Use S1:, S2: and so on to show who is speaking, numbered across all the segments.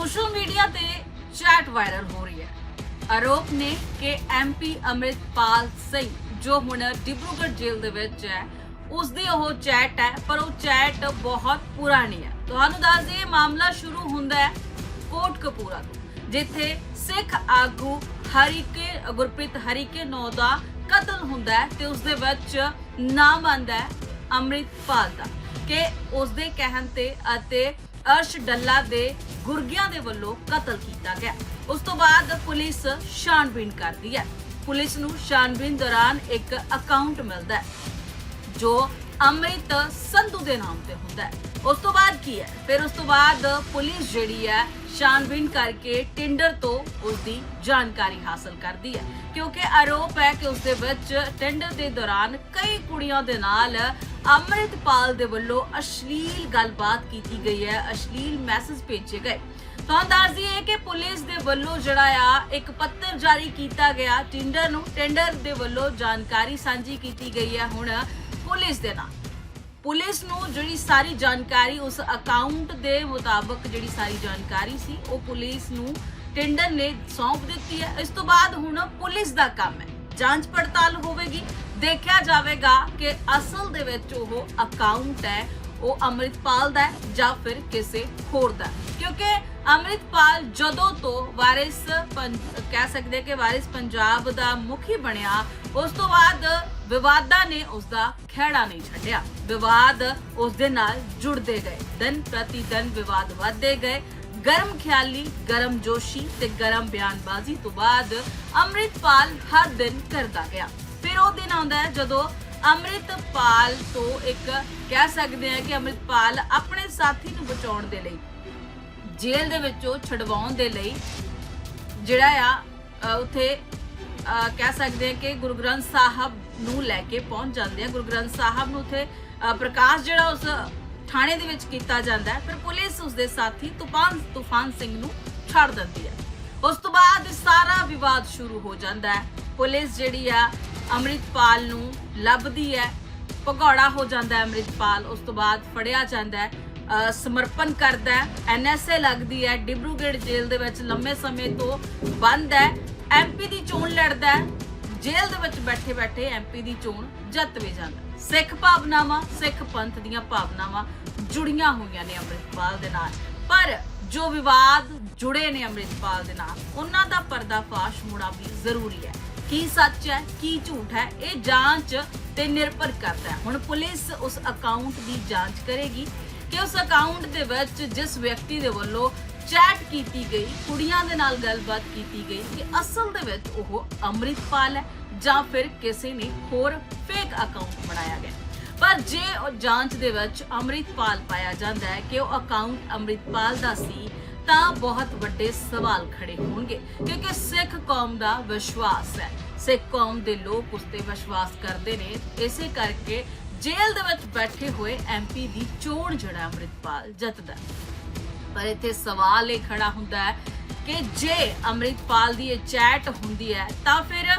S1: Social media ਤੇ chat viral ਹੋ ਰਹੀ ਹੈ। ਆਰੋਪ ਨੇ ਕਿ ਐਮਪੀ ਅਮਰਿਤਪਾਲ ਸਿੰਘ ਜੋ ਹੁਣ ਡਿਬਰੂਗੜ੍ਹ ਜੇਲ੍ਹ ਦੇ ਵਿੱਚ ਹੈ ਉਸ ਦੀ ਉਹ ਚੈਟ ਹੈ, ਪਰ ਉਹ ਚੈਟ ਬਹੁਤ ਪੁਰਾਣੀ ਹੈ। ਤੁਹਾਨੂੰ ਦੱਸ ਦਈਏ, ਮਾਮਲਾ ਸ਼ੁਰੂ ਹੁੰਦਾ ਹੈ ਕੋਟ ਕਪੂਰਾ ਤੋਂ, ਜਿੱਥੇ ਸਿੱਖ ਆਗੂ ਹਰੀਕੇ, ਗੁਰਪ੍ਰੀਤ ਹਰੀਕੇ ਨੌ ਦਾ ਕਤਲ ਹੁੰਦਾ ਹੈ ਤੇ ਉਸ ਦੇ ਵਿੱਚ ਨਾਮ ਆਂਦਾ ਹੈ ਅੰਮ੍ਰਿਤਪਾਲ ਦਾ, ਕਿ ਉਸ ਦੇ ਕਹਿਣ ਤੇ ਅਤੇ ਅਰਸ਼ ਡੱਲਾ ਦੇ ਗੁਰਗਿਆਂ ਦੇ ਵੱਲੋਂ ਕਤਲ ਕੀਤਾ ਗਿਆ। ਉਸ ਤੋਂ ਬਾਅਦ ਪੁਲਿਸ ਛਾਣਬੀਣ ਕਰਦੀ ਹੈ। ਪੁਲਿਸ ਨੂੰ ਛਾਣਬੀਣ ਦੌਰਾਨ ਇੱਕ ਅਕਾਊਂਟ ਮਿਲਦਾ ਹੈ, ਜੋ ਅੰਮ੍ਰਿਤ ਸੰਧੂ ਦੇ ਨਾਮ ਤੇ ਹੁੰਦਾ ਹੈ। ਉਸ ਤੋਂ ਬਾਅਦ ਕੀ ਹੈ? ਫਿਰ ਉਸ ਤੋਂ ਬਾਅਦ ਪੁਲਿਸ ਜਿਹੜੀ ਹੈ ਛਾਣਬੀਣ ਕਰਕੇ ਟਿੰਡਰ ਤੋਂ ਉਸ ਦੀ ਜਾਣਕਾਰੀ ਹਾਸਲ ਕਰਦੀ ਹੈ। ਕਿਉਂਕਿ ਆਰੋਪ ਹੈ ਕਿ ਉਸ ਦੇ ਵਿੱਚ ਟਿੰਡਰ ਦੇ ਦੌਰਾਨ ਕਈ ਕੁੜੀਆਂ ਦੇ ਨਾਲ ਅੰਮ੍ਰਿਤਪਾਲ ਦੇ ਵੱਲੋਂ ਅਸ਼ਲੀਲ ਗੱਲਬਾਤ ਕੀਤੀ ਗਈ ਹੈ, ਅਸ਼ਲੀਲ ਮੈਸੇਜ ਭੇਜੇ ਗਏ। ਤੁਹਾਨੂੰ ਦੱਸ ਦਈਏ ਕਿ ਪੁਲਿਸ ਦੇ ਵੱਲੋਂ ਜਿਹੜਾ ਆ, ਇੱਕ ਪੱਤਰ ਜਾਰੀ ਕੀਤਾ ਗਿਆ। ਟਿੰਡਰ ਨੂੰ ਟੈਂਡਰ ਦੇ ਵੱਲੋਂ ਜਾਣਕਾਰੀ ਸਾਂਝੀ ਕੀਤੀ ਗਈ ਹੈ ਹੁਣ ਪੁਲਿਸ ਦੇ ਨਾਲ। ਪੁਲਿਸ ਨੂੰ ਜਿਹੜੀ ਸਾਰੀ ਜਾਣਕਾਰੀ, ਉਸ ਅਕਾਊਂਟ ਦੇ ਮੁਤਾਬਕ ਜਿਹੜੀ ਸਾਰੀ ਜਾਣਕਾਰੀ ਸੀ, ਉਹ ਪੁਲਿਸ ਨੂੰ ਟੈਂਡਰ ਨੇ ਸੌਂਪ ਦਿੱਤੀ ਹੈ। ਇਸ ਤੋਂ ਬਾਅਦ ਹੁਣ ਪੁਲਿਸ ਦਾ ਕੰਮ ਹੈ। ਜਾਂਚ ਪੜਤਾਲ ਹੋਵੇਗੀ। ਦੇਖਿਆ ਜਾਵੇਗਾ ਕਿ ਅਸਲ ਦੇ ਵਿੱਚ ਉਹ ਅਕਾਊਂਟ ਹੈ, ਉਹ ਅੰਮ੍ਰਿਤਪਾਲ ਦਾ ਜਾਂ ਫਿਰ ਕਿਸੇ ਹੋਰ ਦਾ ਕਿਉਂਕਿ ਅੰਮ੍ਰਿਤਪਾਲ ਜਦੋਂ ਤੋਂ ਵਾਰਿਸ ਕਹਿ ਸਕਦੇ ਕਿ ਵਾਰਿਸ ਪੰਜਾਬ ਦਾ ਮੁਖੀ ਬਣਿਆ, ਉਸ ਤੋਂ ਬਾਅਦ ਵਿਵਾਦਾਂ ਨੇ ਉਸ ਦਾ ਖਹਿੜਾ ਨਹੀਂ ਛੱਡਿਆ। ਵਿਵਾਦ ਉਸ ਦੇ ਨਾਲ ਜੁੜਦੇ ਗਏ। ਦਿਨ ਪ੍ਰਤੀ ਦਿਨ ਵਿਵਾਦ ਵਧਦੇ ਗਏ। ਗਰਮ ਖਿਆਲੀ, ਗਰਮ ਜੋਸ਼ੀ ਤੇ ਗਰਮ ਬਿਆਨਬਾਜ਼ੀ ਤੋਂ ਬਾਅਦ ਅੰਮ੍ਰਿਤਪਾਲ ਹਰ ਦਿਨ ਕਰਦਾ ਗਿਆ। ਫਿਰ ਉਹ ਦਿਨ ਆਉਂਦਾ ਹੈ ਜਦੋਂ ਅੰਮ੍ਰਿਤਪਾਲ ਤੋਂ ਇੱਕ ਕਹਿ ਸਕਦੇ ਹਾਂ ਕਿ ਅੰਮ੍ਰਿਤਪਾਲ ਆਪਣੇ ਸਾਥੀ ਨੂੰ ਬਚਾਉਣ ਦੇ ਲਈ, ਜੇਲ੍ਹ ਦੇ ਵਿੱਚੋਂ ਛਡਵਾਉਣ ਦੇ ਲਈ ਜਿਹੜਾ ਆ ਉੱਥੇ ਕਹਿ ਸਕਦੇ ਹਾਂ ਕਿ ਗੁਰੂ ਗ੍ਰੰਥ ਸਾਹਿਬ ਨੂੰ ਲੈ ਕੇ ਪਹੁੰਚ ਜਾਂਦੇ ਆ। ਗੁਰੂ ਗ੍ਰੰਥ ਸਾਹਿਬ ਨੂੰ ਉੱਥੇ ਪ੍ਰਕਾਸ਼ ਜਿਹੜਾ ਉਸ ਥਾਣੇ ਦੇ ਵਿੱਚ ਕੀਤਾ ਜਾਂਦਾ ਹੈ, ਫਿਰ ਪੁਲਿਸ ਉਸ ਦੇ ਸਾਥੀ ਤੂਫਾਨ ਤੂਫਾਨ ਸਿੰਘ ਨੂੰ ਛੱਡ ਦਿੰਦੀ ਹੈ। ਉਸ ਤੋਂ ਬਾਅਦ ਸਾਰਾ ਵਿਵਾਦ ਸ਼ੁਰੂ ਹੋ ਜਾਂਦਾ ਹੈ। ਪੁਲਿਸ ਜਿਹੜੀ ਆ, ਅੰਮ੍ਰਿਤਪਾਲ ਨੂੰ ਲੱਭਦੀ ਹੈ। ਭਗੌੜਾ ਹੋ ਜਾਂਦਾ ਹੈ ਅੰਮ੍ਰਿਤਪਾਲ, ਉਸ ਤੋਂ ਬਾਅਦ ਫੜਿਆ ਜਾਂਦਾ ਹੈ। ਸਮਰਪਣ ਕਰਦਾ ਹੈ। ਐਨਐਸਏ ਲੱਗਦੀ ਹੈ, ਡਿਬਰੂਗੜ੍ਹ ਜੇਲ੍ਹ ਦੇ ਵਿੱਚ ਲੰਮੇ ਸਮੇਂ ਤੋਂ ਬੰਦ ਹੈ। ਐਮਪੀ ਦੀ ਚੋਣ ਲੜਦਾ ਹੈ। ਜੇਲ੍ਹ ਦੇ ਵਿੱਚ ਬੈਠੇ ਬੈਠੇ ਐਮਪੀ ਦੀ ਚੋਣ ਜਿੱਤ ਜਾਂਦਾ। ਸਿੱਖ ਭਾਵਨਾਵਾਂ, ਸਿੱਖ ਪੰਥ ਦੀਆਂ ਭਾਵਨਾਵਾਂ ਜੁੜੀਆਂ ਹੋਈਆਂ ਨੇ ਅੰਮ੍ਰਿਤਪਾਲ ਦੇ ਨਾਲ। ਪਰ ਜੋ ਵਿਵਾਦ ਜੁੜੇ ਨੇ ਅੰਮ੍ਰਿਤਪਾਲ ਦੇ ਨਾਲ, ਉਹਨਾਂ ਦਾ ਪਰਦਾਫਾਸ਼ ਹੋਣਾ ਵੀ ਜ਼ਰੂਰੀ ਹੈ। ਕੀ ਸੱਚ ਹੈ, ਕੀ ਝੂਠ ਹੈ, ਇਹ ਜਾਂਚ ਤੇ ਨਿਰਭਰ ਕਰਦਾ ਹੈ। ਹੁਣ ਪੁਲਿਸ ਉਸ ਅਕਾਊਂਟ ਦੀ ਜਾਂਚ ਕਰੇਗੀ ਕਿ ਉਸ ਅਕਾਊਂਟ ਦੇ ਵਿੱਚ ਜਿਸ ਵਿਅਕਤੀ ਦੇ ਵੱਲੋਂ ਚੈਟ ਕੀਤੀ ਗਈ, ਕੁੜੀਆਂ ਦੇ ਨਾਲ ਗੱਲਬਾਤ ਕੀਤੀ ਗਈ, ਕਿ ਅਸਲ ਦੇ ਵਿੱਚ ਉਹ ਅੰਮ੍ਰਿਤਪਾਲ ਹੈ। ਜਾਂ ਫਿਰ ਕਿਸੇ ਨੇ ਹੋਰ ਫੇਕ ਅਕਾਊਂਟ ਬਣਾਇਆ ਗਿਆ। ਪਰ ਜੇ ਉਹ ਜਾਂਚ ਦੇ ਵਿੱਚ ਅੰਮ੍ਰਿਤਪਾਲ ਪਾਇਆ ਜਾਂਦਾ ਹੈ ਕਿ ਉਹ ਅਕਾਊਂਟ ਅੰਮ੍ਰਿਤਪਾਲ ਦਾ ਸੀ, ਤਾਂ ਬਹੁਤ ਵੱਡੇ ਸਵਾਲ ਖੜੇ ਹੋਣਗੇ, ਕਿਉਂਕਿ ਸਿੱਖ ਕੌਮ ਦਾ ਵਿਸ਼ਵਾਸ ਹੈ। ਸਿੱਖ ਕੌਮ ਦੇ ਲੋਕ ਉਸ ਤੇ ਵਿਸ਼ਵਾਸ ਕਰਦੇ ਨੇ। ਇਸੇ ਕਰਕੇ ਜੇਲ੍ਹ ਦੇ ਵਿੱਚ ਬੈਠੇ ਹੋਏ ਐਮਪੀ ਦੀ ਚੋਣ ਜਿਹੜਾ ਅੰਮ੍ਰਿਤਪਾਲ ਜਿੱਤਦਾ ਪਰ ਇੱਥੇ ਸਵਾਲ ਇਹ ਖੜਾ ਹੁੰਦਾ ਹੈ ਕਿ ਜੇ ਅੰਮ੍ਰਿਤਪਾਲ ਦੀ ਇਹ ਚੈਟ ਹੁੰਦੀ ਹੈ, ਤਾਂ ਫਿਰ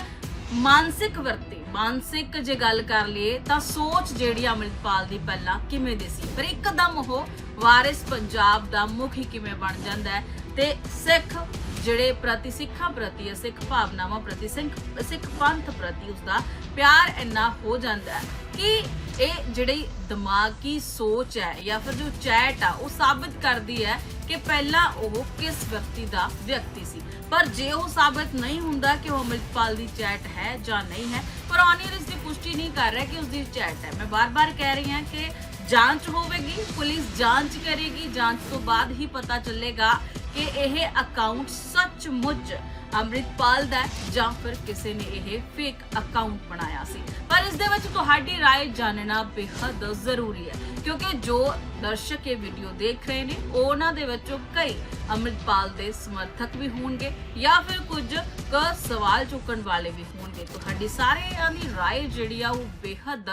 S1: ਮਾਨਸਿਕ ਵਰਤੀ ਮਾਨਸਿਕ ਜੇ ਗੱਲ ਕਰ ਲਈਏ ਤਾਂ ਸੋਚ ਜਿਹੜੀ ਅੰਮ੍ਰਿਤਪਾਲ ਦੀ ਪਹਿਲਾਂ ਕਿਵੇਂ ਦੀ ਸੀ? ਪਰ ਇੱਕਦਮ ਉਹ ਵਾਰਿਸ ਪੰਜਾਬ ਦਾ ਮੁਖੀ ਕਿਵੇਂ ਬਣ ਜਾਂਦਾ ਹੈ ਤੇ ਸਿੱਖ ਜਿਹੜੇ ਪ੍ਰਤੀ ਸਿੱਖਾਂ ਪ੍ਰਤੀ ਹੈ, ਸਿੱਖ ਭਾਵਨਾਵਾਂ ਪ੍ਰਤੀ ਸਿੱਖ ਸਿੱਖ ਪੰਥ ਪ੍ਰਤੀ ਉਸਦਾ ਪਿਆਰ ਇੰਨਾ ਹੋ ਜਾਂਦਾ ਹੈ ਕਿ ਇਹ ਜਿਹੜੀ ਦਿਮਾਗੀ ਸੋਚ ਹੈ ਜਾਂ ਫਿਰ ਜੋ ਚੈਟ ਆ ਉਹ ਸਾਬਿਤ ਕਰਦੀ ਹੈ ਕਿ ਪਹਿਲਾਂ ਉਹ ਕਿਸ ਵਿਅਕਤੀ ਦਾ ਵਿਅਕਤੀ ਸੀ। ਪਰ ਜੇ ਉਹ ਸਾਬਿਤ ਨਹੀਂ ਹੁੰਦਾ ਕਿ ਉਹ ਅੰਮ੍ਰਿਤਪਾਲ ਦੀ ਚੈਟ ਹੈ ਜਾਂ ਨਹੀਂ ਹੈ, ਪਰ ਆਨੀਅਰ ਇਸ ਦੀ ਪੁਸ਼ਟੀ ਨਹੀਂ ਕਰ ਰਿਹਾ ਕਿ ਉਸ ਦੀ ਚੈਟ ਹੈ। ਮੈਂ ਬਾਰ-ਬਾਰ ਕਹਿ ਰਹੀ ਹਾਂ ਕਿ ਜਾਂਚ ਹੋਵੇਗੀ, ਪੁਲਿਸ ਜਾਂਚ ਕਰੇਗੀ, ਜਾਂਚ ਤੋਂ ਬਾਅਦ ਹੀ ਪਤਾ ਚੱਲੇਗਾ ਕਿ ਇਹ ਅਕਾਊਂਟ ਸੱਚਮੁੱਚ ਅੰਮ੍ਰਿਤਪਾਲ ਦਾ ਜਾਂ ਫਿਰ ਕਿਸੇ ਨੇ ਇਹ ਫੇਕ ਅਕਾਊਂਟ ਬਣਾਇਆ ਸੀ। ਪਰ ਇਸ ਦੇ ਵਿੱਚ ਤੁਹਾਡੀ رائے ਜਾਣਨਾ ਬੇਹੱਦ ਜ਼ਰੂਰੀ ਹੈ, ਕਿਉਂਕਿ ਜੋ ਦਰਸ਼ਕ ਇਹ ਵੀਡੀਓ ਦੇਖ ਰਹੇ ਨੇ ਉਹਨਾਂ ਦੇ ਵਿੱਚੋਂ ਕਈ ਅੰਮ੍ਰਿਤਪਾਲ ਦੇ ਸਮਰਥਕ ਵੀ ਹੋਣਗੇ ਜਾਂ ਫਿਰ ਕੁਝ ਕ ਸਵਾਲ ਚੁੱਕਣ ਵਾਲੇ ਵੀ ਹੋਣਗੇ। ਤੁਹਾਡੀ ਸਾਰਿਆਂ ਦੀ رائے ਜਿਹੜੀ ਆ ਉਹ ਬੇਹੱਦ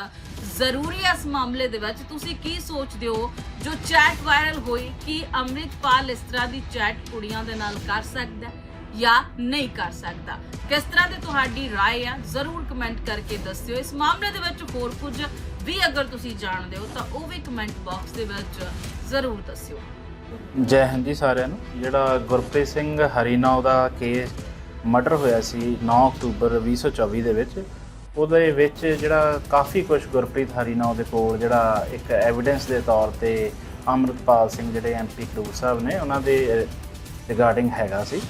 S1: ਜ਼ਰੂਰੀ ਹੈ ਇਸ ਮਾਮਲੇ ਦੇ ਵਿੱਚ। ਤੁਸੀਂ ਕੀ ਸੋਚਦੇ ਹੋ? ਜੋ ਚੈਟ ਵਾਇਰਲ ਹੋਈ, ਕਿ ਅੰਮ੍ਰਿਤਪਾਲ ਇਸ ਤਰ੍ਹਾਂ ਦੀ ਚੈਟ ਕੁੜੀਆਂ ਦੇ ਨਾਲ ਕਰ ਸਕਦਾ ਹੈ? ਜਾਂ ਨਹੀਂ ਕਰ ਸਕਦਾ ਕਿਸ ਤਰ੍ਹਾਂ ਦੀ ਤੁਹਾਡੀ رائے ਆ ਜ਼ਰੂਰ ਕਮੈਂਟ ਕਰਕੇ ਦੱਸਿਓ ਇਸ ਮਾਮਲੇ ਦੇ ਵਿੱਚ ਹੋਰ ਕੁਝ ਵੀ ਅਗਰ ਤੁਸੀਂ ਜਾਣਦੇ ਹੋ ਤਾਂ ਉਹ ਵੀ ਕਮੈਂਟ ਬਾਕਸ ਦੇ ਵਿੱਚ ਜ਼ਰੂਰ ਦੱਸਿਓ
S2: ਜੈ ਹਿੰਦ ਜੀ ਸਾਰਿਆਂ ਨੂੰ ਜਿਹੜਾ ਗੁਰਪ੍ਰੀਤ ਸਿੰਘ ਹਰੀਨੌ ਦਾ ਕੇਸ ਮਰਡਰ ਹੋਇਆ ਸੀ 9 ਅਕਤੂਬਰ 2024 ਦੇ ਵਿੱਚ ਉਹਦੇ ਵਿੱਚ ਜਿਹੜਾ ਕਾਫੀ ਕੁਝ ਗੁਰਪ੍ਰੀਤ ਹਰੀਨੌ ਦੇ ਕੋਲ ਜਿਹੜਾ ਇੱਕ ਐਵੀਡੈਂਸ ਦੇ ਤੌਰ ਤੇ ਅੰਮ੍ਰਿਤਪਾਲ ਸਿੰਘ ਜਿਹੜੇ ਐਮਪੀ ਖਡੂਰ ਸਾਹਿਬ ਨੇ ਉਹਨਾਂ ਦੇ ਰਿਗਾਰਡਿੰਗ ਹੈਗਾ ਸੀ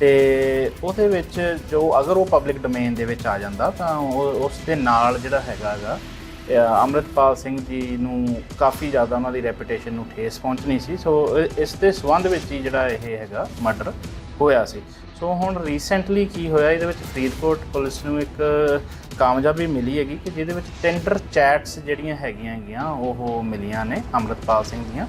S2: ਤੇ ਉਹਦੇ ਵਿੱਚ ਜੋ ਅਗਰ ਉਹ ਪਬਲਿਕ ਡੋਮੇਨ ਦੇ ਵਿੱਚ ਆ ਜਾਂਦਾ, ਤਾਂ ਉਹ ਉਸ ਦੇ ਨਾਲ ਜਿਹੜਾ ਹੈਗਾ ਹੈਗਾ ਅੰਮ੍ਰਿਤਪਾਲ ਸਿੰਘ ਜੀ ਨੂੰ ਕਾਫੀ ਜ਼ਿਆਦਾ ਉਹਨਾਂ ਦੀ ਰੈਪੂਟੇਸ਼ਨ ਨੂੰ ਠੇਸ ਪਹੁੰਚਣੀ ਸੀ। ਸੋ ਇਸ ਦੇ ਸੰਬੰਧ ਵਿੱਚ ਹੀ ਜਿਹੜਾ ਇਹ ਹੈਗਾ ਮਰਡਰ ਹੋਇਆ ਸੀ। ਸੋ ਹੁਣ ਰੀਸੈਂਟਲੀ ਕੀ ਹੋਇਆ, ਇਹਦੇ ਵਿੱਚ ਫਰੀਦਕੋਟ ਪੁਲਿਸ ਨੂੰ ਇੱਕ ਕਾਮਯਾਬੀ ਮਿਲੀ ਹੈਗੀ ਕਿ ਜਿਹਦੇ ਵਿੱਚ ਟੈਂਡਰ ਚੈਟਸ ਜਿਹੜੀਆਂ ਹੈਗੀਆਂ ਹੈਗੀਆਂ, ਉਹ ਮਿਲੀਆਂ ਨੇ ਅੰਮ੍ਰਿਤਪਾਲ ਸਿੰਘ ਦੀਆਂ।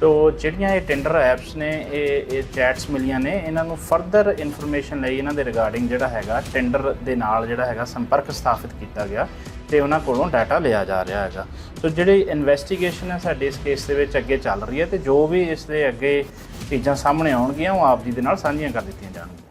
S2: ਤੋ ਜਿਹੜੀਆਂ ਇਹ ਟੈਂਡਰ ਐਪਸ ਨੇ, ਇਹ ਇਹ ਚੈਟਸ ਮਿਲੀਆਂ ਨੇ, ਇਹਨਾਂ ਨੂੰ ਫਰਦਰ ਇਨਫੋਰਮੇਸ਼ਨ ਲਈ ਇਹਨਾਂ ਦੇ ਰਿਗਾਰਡਿੰਗ ਜਿਹੜਾ ਹੈਗਾ ਟੈਂਡਰ ਦੇ ਨਾਲ ਜਿਹੜਾ ਹੈਗਾ ਸੰਪਰਕ ਸਥਾਪਿਤ ਕੀਤਾ ਗਿਆ ਤੇ ਉਹਨਾਂ ਕੋਲੋਂ ਡਾਟਾ ਲਿਆ ਜਾ ਰਿਹਾ ਹੈਗਾ। ਸੋ ਜਿਹੜੀ ਇਨਵੈਸਟੀਗੇਸ਼ਨ ਹੈ ਸਾਡੇ ਇਸ ਕੇਸ ਦੇ ਵਿੱਚ ਅੱਗੇ ਚੱਲ ਰਹੀ ਹੈ ਤੇ ਜੋ ਵੀ ਇਸ ਦੇ ਅੱਗੇ ਚੀਜ਼ਾਂ ਸਾਹਮਣੇ ਆਉਣਗੀਆਂ, ਉਹ ਆਪ ਜੀ ਦੇ ਨਾਲ ਸਾਂਝੀਆਂ ਕਰ ਦਿੱਤੀਆਂ ਜਾਣਗੀਆਂ।